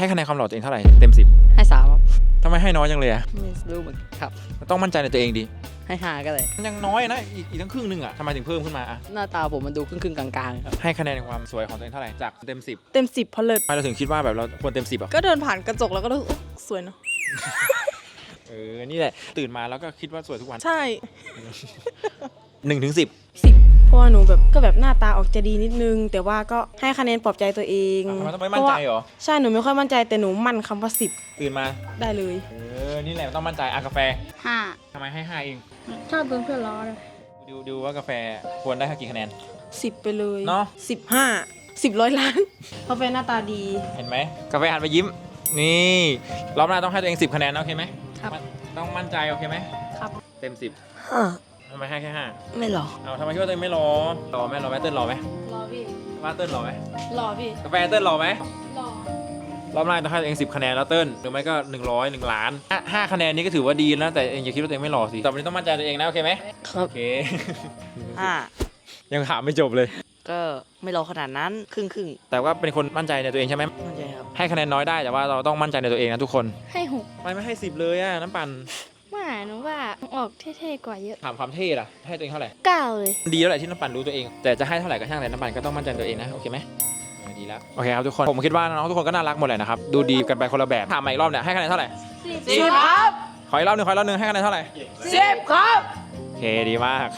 ให้คะแนนความหล่อตัวเองเท่าไหร่เต็มสิบให้สามครับทำไมให้น้อยจังเลยอะไม่รู้เหมือนกันครับต้องมั่นใจในตัวเองดีให้ห้าก็เลย มันยังน้อยนะอีกอีกทั้งครึ่งหนึงอะทำไมถึงเพิ่มขึ้นมาอะหน้าตาผมมันดูครึ่งๆกลางๆครับ ให้คะแนนในความสวยของตัวเองเท่าไหร่จากเต็มสิบเต็มสิบเพราะเลิศทำไมเราถึงคิดว่าแบบเราควรเต็มสิบอะ ก็เดินผ่านกระจกแล้วก็รู้สึกอุ๊ยสวยเนาะเออ นี่แหละ ตื่นมาแล้วก็คิดว่าสวยทุกวันใช่ หนึ่งถึงสิบสิบ เพราะว่าหนูแบบก็แบบหน้าตาออกจะดีนิดนึง แต่ว่าก็ให้คะแนนปลอบใจตัวเองทำไมต้องไม่มั่นใจเพราะว่าเหรอ ใช่หนูไม่ค่อยมั่นใจแต่หนูมั่นคำว่าสิบตื่นมา ได้เลย เออ นี่แหละต้องมั่นใจ อะกาแฟห้าทำไมให้ห้าเอง ชอบโดนเพื่อนล้อเลยดูดูว่ากาแฟควรได้กี่คะแนน สิบไปเลยเนอะ สิบห้าสิบร้อยล้านเพราะแฟนหน้าตาดี เห็นไหม กาแฟหันไปยิ้ม นี่ รอบหน้าต้องให้ตัวเองสิบคะแนนนะโอเคไหมครับ มันต้องมั่นใจ โอเคไหมครับ เต็มสิบ ทำไมให้แค่ห้าไม่หรอเอาทำไมคิดว่าตัวเองไม่รอรอไหมรอไหมเติ้ลรอไหมรอพี่ว่าเติ้ลรอไหมรอพี่กาแฟเติ้ลรอไหมรอรอบหน้าต้องให้ตัวเองสิบคะแนนแล้วเติ้ลหรือไม่ก็หนึ่งร้อยหนึ่งล้านห้าห้าคะแนนนี้ก็ถือว่าดีนะแต่เองอย่าคิดว่าตัวเองไม่รอสิต่อไปนี้ต้องมั่นใจตัวเองนะโอเคไหมครับโอเคห้ายังถามไม่จบเลย ก็ไม่รอขนาดนั้นครึ่งครึ่งแต่ว่าเป็นคนมั่นใจในตัวเองใช่ไหมๆมั่นใจครับให้คะแนนน้อยได้แต่ว่าเราต้องมั่นใจในตัวเองนะทุกคนให้หกทำไมไม่ให้สิบเลยอะน้ำปั่นว่าหนูว่า ออกเท่ๆกว่าเยอะ ถามความเท่ล่ะ ให้ตัวเองเท่าไหร่ เก้าเลย ดีแล้วแหละที่น้ำปั่นรู้ตัวเอง แต่จะให้เท่าไหร่ก็ช่างแต่น้ำปั่นก็ต้องมั่นใจในตัวเองนะ โอเคไหมเออดีแล้ว โอเคครับทุกคน ผมคิดว่าน้องๆทุกคนก็น่ารักหมดเลยนะครับ ดูดีกันไปคนละแบบ ถามมาอีกรอบเนี่ยให้คะแนนเท่าไหร่ สิบครับขออีกรอบหนึ่งขออีกรอบหนึ่งให้คะแนนเท่าไหร่ สิบครับ โอเคดีมาก